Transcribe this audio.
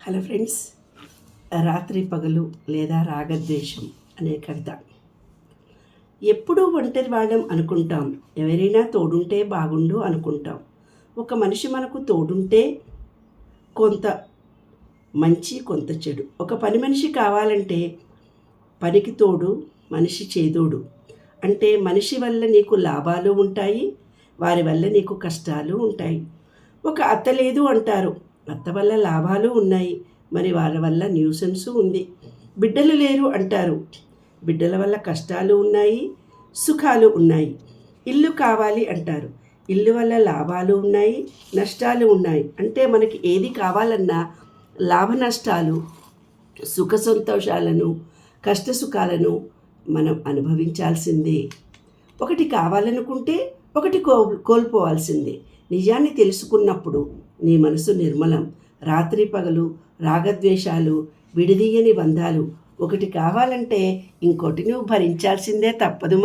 Hello friends రాత్రి పగలు లేదా రాగద్వేషం అనే కవిత. ఎప్పుడూ ఒంటరి వాళ్ళం అనుకుంటాం. ఎవరైనా తోడుంటే బాగుండు అనుకుంటాం. ఒక మనిషి మనకు తోడుంటే కొంత మంచి కొంత చెడు. ఒక పని మనిషి కావాలంటే పనికి తోడు మనిషి చేదోడు. అంటే మనిషి వల్ల నీకు లాభాలు ఉంటాయి వారి వల్ల నీకు కష్టాలు ఉంటాయి. ఒక అత్త లేదు అంటారు. అత్త వల్ల లాభాలు ఉన్నాయి. మరి వారి వల్ల న్యూసెన్స్ ఉంది. బిడ్డలు లేరు అంటారు. బిడ్డల వల్ల కష్టాలు ఉన్నాయి సుఖాలు ఉన్నాయి. ఇల్లు కావాలి అంటారు. ఇల్లు వల్ల లాభాలు ఉన్నాయి నష్టాలు ఉన్నాయి. అంటే మనకి ఏది కావాలన్నా లాభ నష్టాలు సుఖ సంతోషాలను కష్ట సుఖాలను మనం అనుభవించాల్సిందే. ఒకటి కావాలనుకుంటే ఒకటి కో కోల్పోవాల్సిందే. నిజాన్ని తెలుసుకున్నప్పుడు నీ మనసు నిర్మలం. రాత్రి పగలు రాగద్వేషాలు విడిదీయని బంధాలు. ఒకటి కావాలంటే ఇంకోటి నువ్వు భరించాల్సిందే తప్పదు